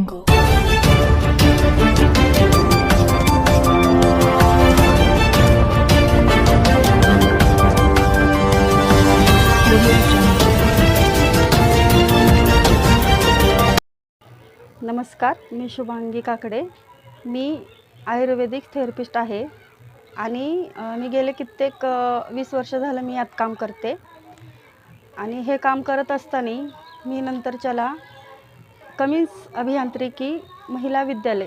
नमस्कार मी शुभांगी काकडे. मी आयुर्वेदिक थेरपिस्ट आहे आणि मी गेले कित्येक वीस वर्ष झालं मी यात काम करते. आणि हे काम करत असताना मी नंतरच्याला कमीन्स अभियांत्रिकी महिला विद्यालय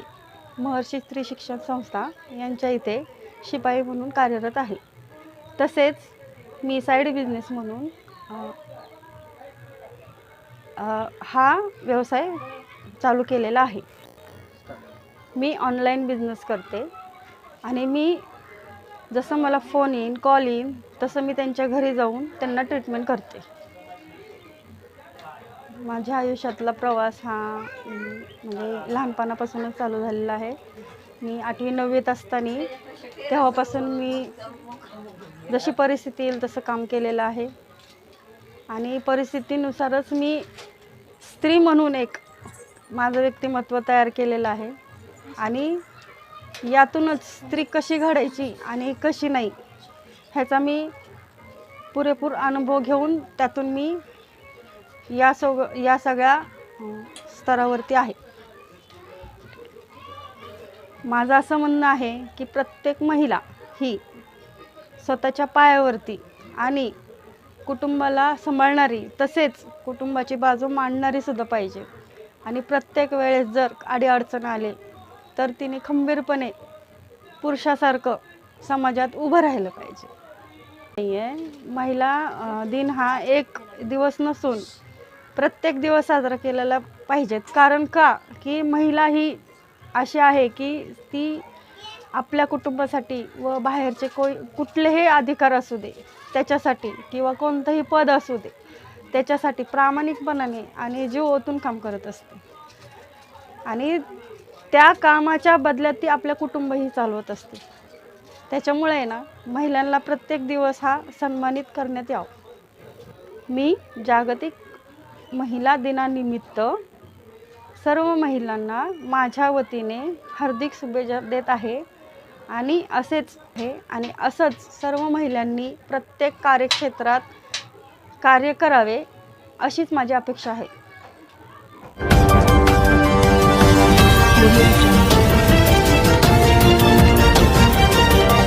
महर्षी स्त्री शिक्षण संस्था यांच्या इथे शिपाई म्हणून कार्यरत आहे. तसेच मी साईड बिझनेस म्हणून हा व्यवसाय चालू केलेला आहे. मी ऑनलाईन बिझनेस करते आणि मी जसं मला फोन येईन कॉल येईन तसं मी त्यांच्या घरी जाऊन त्यांना ट्रीटमेंट करते. माझ्या आयुष्यातला प्रवास हा म्हणजे लहानपणापासूनच चालू झालेला आहे. मी आठवी नववीत असताना तेव्हापासून मी जशी परिस्थिती येईल तसं काम केलेलं आहे. आणि परिस्थितीनुसारच मी स्त्री म्हणून एक माझं व्यक्तिमत्व तयार केलेलं आहे. आणि यातूनच स्त्री कशी घडायची आणि कशी नाही ह्याचा मी पुरेपूर अनुभव घेऊन त्यातून मी या सग या सगळ्या स्तरावरती आहे. माझं असं म्हणणं आहे की प्रत्येक महिला ही स्वतःच्या पायावरती आणि कुटुंबाला सांभाळणारी तसेच कुटुंबाची बाजू मांडणारी सुद्धा पाहिजे. आणि प्रत्येक वेळेस जर अडीअडचण आले तर तिने खंबीरपणे पुरुषासारखं समाजात उभं राहिलं पाहिजे. नाही आहे महिला दिन हा एक दिवस नसून प्रत्येक दिवस साजरा केलेला पाहिजेत. कारण का? की महिला ही अशी आहे की ती आपल्या कुटुंबासाठी व बाहेरचे कोई कुठलेही अधिकार असू दे त्याच्यासाठी किंवा कोणतंही पद असू दे त्याच्यासाठी प्रामाणिकपणाने आणि जीव ओतून काम करत असते. आणि त्या कामाच्या बदल्यात ती आपल्या कुटुंबही चालवत असते. त्याच्यामुळे आहे ना महिलांना प्रत्येक दिवस हा सन्मानित करण्यात यावं. मी जागतिक महिला दिनानिमित्त सर्व महिलांना माझ्या वतीने हार्दिक शुभेच्छा देत आहे. आणि असेच आहे आणि असंच सर्व महिलांनी प्रत्येक कार्यक्षेत्रात कार्य करावे अशीच माझी अपेक्षा आहे.